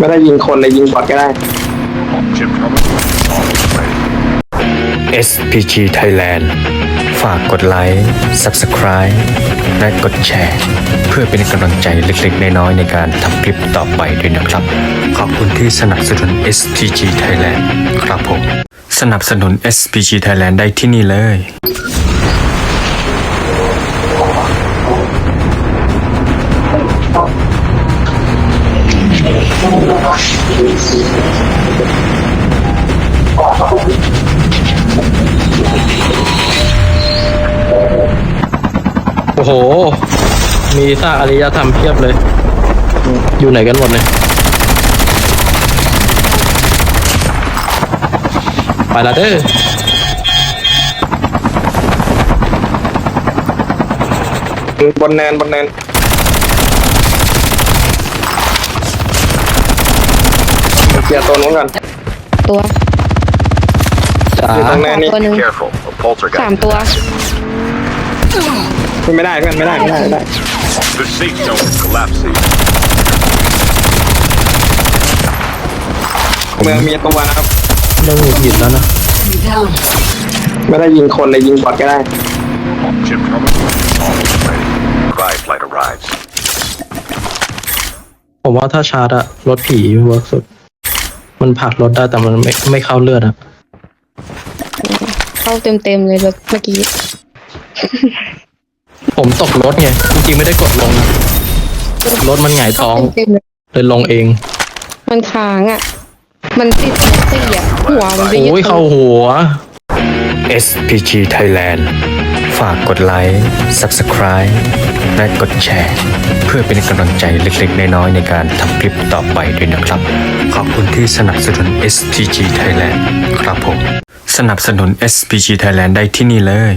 ไม่ได้ยิงคนเลยยิงบอทก็ได้ Chip terminal. Almost ready. SPG Thailand ฝากกดไลค์ Subscribe และกดแชร์ เพื่อเป็นกำลังใจเล็กๆ น้อยๆ ในการทำคลิปต่อไปด้วยนะครับ ขอบคุณที่สนับสนุน SPG Thailand ครับผม สนับสนุน SPG Thailand ได้ที่นี่เลย ห มีซากอารยธรรมเพียบเลย อยู่ไหนกันหมดเนี่ยไปละเด้อบนเนินบนเนินเคลียร์ตัวนู้นก่อนตัวจ๋าอยู่ตรงขเนิวานนี่ ตัวหนึ่ง Careful, a poltergeist. สามตัว ขึ้นไม่ได้เพื่อนไม่ได้ไม่ได้ไม่ได้ The safe zone is collapsing. เมืองมีตัวนะครับ เริ่มหงุดหงิดแล้วนะไม่ได้ยิงคนเลยยิงบอทก็ได้ Chip terminal. Almost ready. Cry flight arrives. ผมว่าถ้าชาร์จอะรถผีเวิร์กสุด มันผลักรถได้แต่มันไม่ไม่เข้าเลือดอะเข้าเต็มเต็มๆเลยแบบเมื่อกี้ ผมตกรถไงจริงๆไม่ได้กดลงนะรถมันหงายท้องเต็มๆเลยเลยลงเองมันค้างอะ มันติดเสียหัวมันไปยึดโอ้ยเข้าหัว SPG Thailand ฝากกดไลค์ Subscribe และกดแชร์ เพื่อเป็นกำลังใจเล็กๆ น้อยๆในการทำคลิปต่อไปด้วยนะครับ ขอบคุณที่สนับสนุน SPG Thailand ครับผม สนับสนุน SPG Thailand ได้ที่นี่เลย